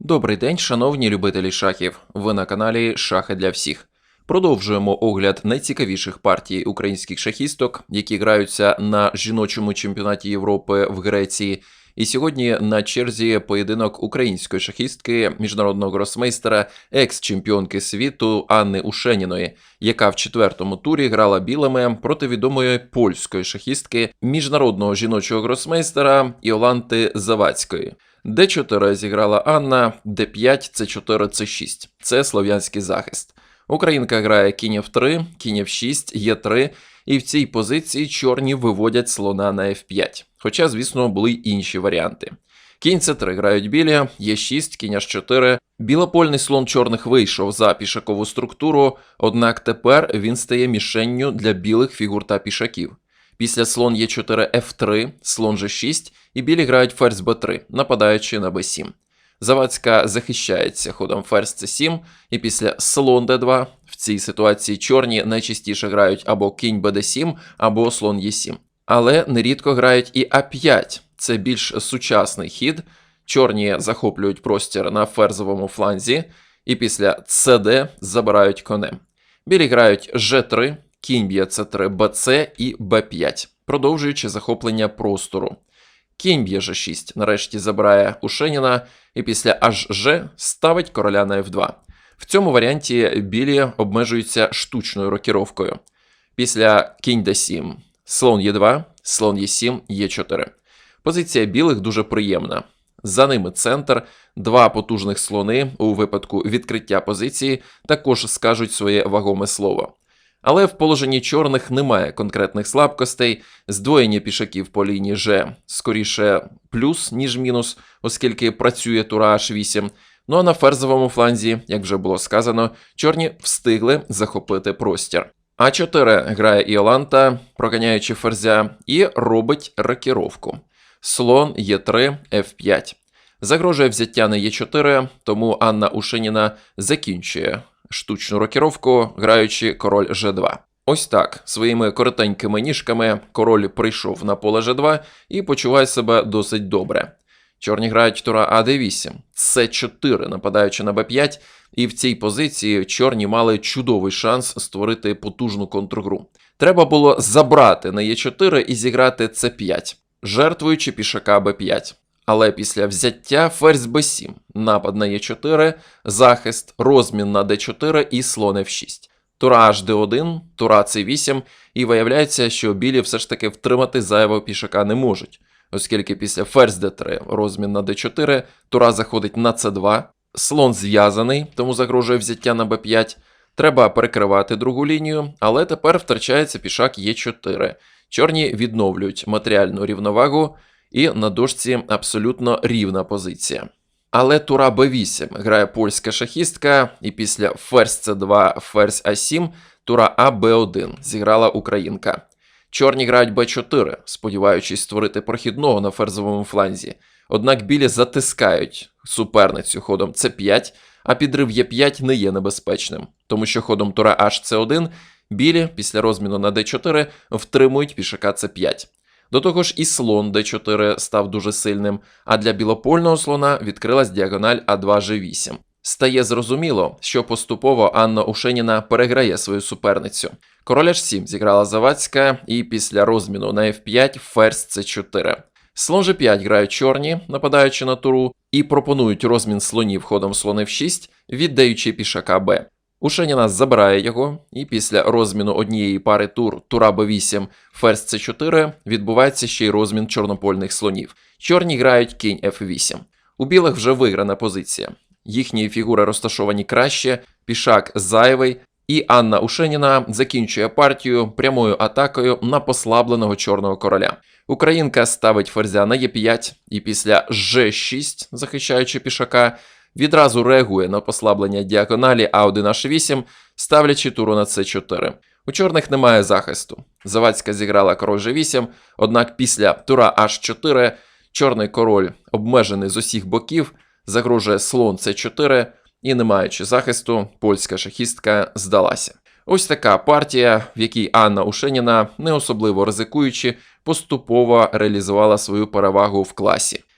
Добрий день, шановні любителі шахів. Ви на каналі Шахи для всіх. Продовжуємо огляд найцікавіших партій українських шахісток, які граються на жіночому чемпіонаті Європи в Греції. І сьогодні на черзі поєдинок української шахістки, міжнародного гросмейстера, екс-чемпіонки світу Анни Ушеніної, яка в четвертому турі грала білими проти відомої польської шахістки міжнародного жіночого гросмейстера Іоланти Завадської. Д4 зіграла Анна, Д5, С4, С6. Це слов'янський захист. Українка грає кінь F3, кінь F6, Е3, і в цій позиції чорні виводять слона на F5. Хоча, звісно, були й інші варіанти. Кінь С3 грають білі, Е6, кінь H4. Білопольний слон чорних вийшов за пішакову структуру, однак тепер він стає мішенню для білих фігур та пішаків. Після слон Е4 F3, слон G6 і білі грають ферзь Б3, нападаючи на Б7. Завадська захищається ходом ферзь С7, і після слон Д2 в цій ситуації чорні найчастіше грають або кінь БД7, або слон Е7. Але нерідко грають і А5. Це більш сучасний хід. Чорні захоплюють простір на ферзовому фланзі, і після СД забирають конем. Білі грають Ж3, кінь б'є С3, БЦ і Б5, продовжуючи захоплення простору. Кінь б'є Ж6, нарешті забирає Ушеніна, і після HG ставить короля на F2. В цьому варіанті білі обмежуються штучною рокіровкою. Після кінь d7, слон Е2, слон Е7, Е4. Позиція білих дуже приємна. За ними центр, два потужних слони у випадку відкриття позиції також скажуть своє вагоме слово. Але в положенні чорних немає конкретних слабкостей, здвоєння пішаків по лінії G скоріше плюс, ніж мінус, оскільки працює тура H8. Ну а на ферзовому фланзі, як вже було сказано, чорні встигли захопити простір. А4 грає Іоланта, проганяючи ферзя, і робить рокіровку. Слон Е3, F5. Загрожує взяття на Е4, тому Анна Ушеніна закінчує штучну рокіровку, граючи король G2. Ось так, своїми коротенькими ніжками король прийшов на поле G2 і почуває себе досить добре. Чорні грають тура А8, С4, нападаючи на Б5, і в цій позиції чорні мали чудовий шанс створити потужну контргру. Треба було забрати на Е4 і зіграти С5, жертвуючи пішака Б5. Але після взяття ферзь Б7, напад на Е4, захист, розмін на Д4 і слон F6. Тура H1, тура С8, і виявляється, що білі все ж таки втримати зайвого пішака не можуть, оскільки після ферзь Д3, розмін на Д4, тура заходить на С2, слон зв'язаний, тому загрожує взяття на Б5. Треба перекривати другу лінію, але тепер втрачається пішак Е4. Чорні відновлюють матеріальну рівновагу, і на дошці абсолютно рівна позиція. Але тура Б8 грає польська шахістка, і після ферзь С2, ферзь А7, тура АБ1 зіграла українка. Чорні грають Б4, сподіваючись створити прохідного на ферзовому фланзі. Однак білі затискають суперницю ходом С5, а підрив Е5 не є небезпечним, тому що ходом тура HC1 білі після розміну на Д4 втримують пішака С5. До того ж, і слон d4 став дуже сильним, а для білопольного слона відкрилась діагональ А2G8. Стає зрозуміло, що поступово Анна Ушеніна переграє свою суперницю. Король H7 зіграла Завадська, і після розміну на F5 ферзь C4. Слон G5 грають чорні, нападаючи на туру, і пропонують розмін слонів ходом слон F6, віддаючи пішака Б. Ушеніна забирає його, і після розміну однієї пари тур тура Б8, ферзь С4 відбувається ще й розмін чорнопольних слонів. Чорні грають кінь F8. У білих вже виграна позиція. Їхні фігури розташовані краще, пішак зайвий, і Анна Ушеніна закінчує партію прямою атакою на послабленого чорного короля. Українка ставить ферзя на Е5, і після Ж6, захищаючи пішака, відразу реагує на послаблення діагоналі А1H8, ставлячи туру на С4. У чорних немає захисту. Завадська зіграла король G8, однак після тура H4 чорний король, обмежений з усіх боків, загрожує слон С4, і, не маючи захисту, польська шахістка здалася. Ось така партія, в якій Анна Ушеніна, не особливо ризикуючи, поступово реалізувала свою перевагу в класі.